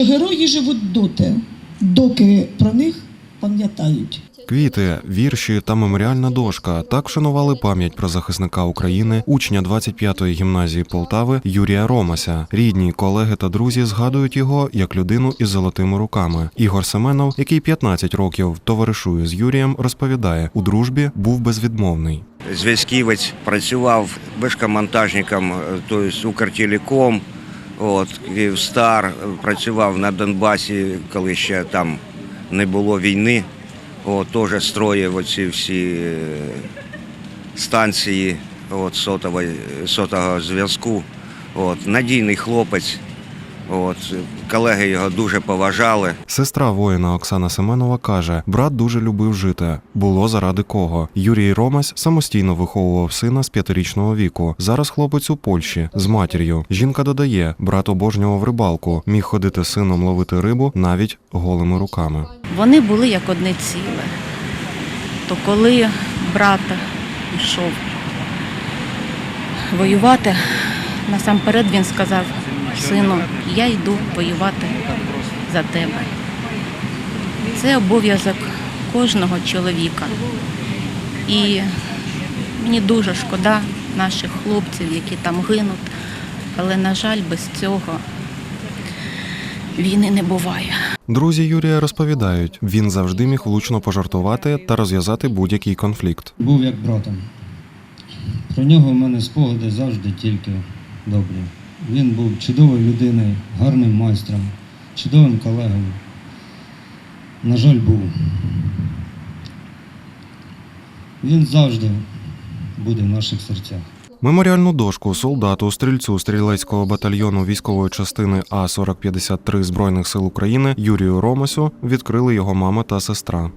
Герої живуть доти, доки про них пам'ятають. Квіти, вірші та меморіальна дошка так вшанували пам'ять про захисника України, учня 25-ї гімназії Полтави Юрія Ромася. Рідні, колеги та друзі згадують його як людину із золотими руками. Ігор Семенов, який 15 років товаришує з Юрієм, розповідає, у дружбі був безвідмовний. зв'язківець, працював вишкомонтажником, тобто Укртелеком, от, Київстар, працював на Донбасі, коли ще там не було війни. От, теж строїв оці всі е, станції от, сотової, сотового зв'язку. От, надійний хлопець. От, колеги його дуже поважали. Сестра воїна Оксана Семенова каже: брат дуже любив жити. Було заради кого. Юрій Ромась самостійно виховував сина з п'ятирічного віку. Зараз хлопець у Польщі з матір'ю. Жінка додає, брат обожнював рибалку, міг ходити з сином ловити рибу навіть голими руками. Вони були як одне ціле. То коли брат йшов воювати, насамперед він сказав, сину, я йду воювати за тебе. Це обов'язок кожного чоловіка. І мені дуже шкода наших хлопців, які там гинуть, але, на жаль, без цього війни не буває. Друзі Юрія розповідають, він завжди міг влучно пожартувати та розв'язати будь-який конфлікт. був як братом. Про нього в мене спогади завжди тільки добрі. Він був чудовою людиною, гарним майстром, чудовим колегою. На жаль, був. Він завжди буде в наших серцях. Меморіальну дошку солдату стрільцю стрілецького батальйону військової частини А 4053 збройних сил України Юрію Ромасю відкрили його мама та сестра.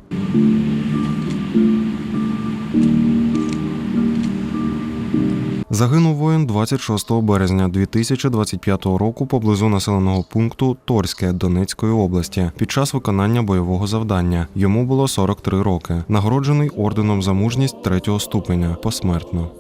Загинув воїн 26 березня 2025 року поблизу населеного пункту Торське Донецької області під час виконання бойового завдання. Йому було 43 роки. Нагороджений орденом за мужність третього ступеня посмертно.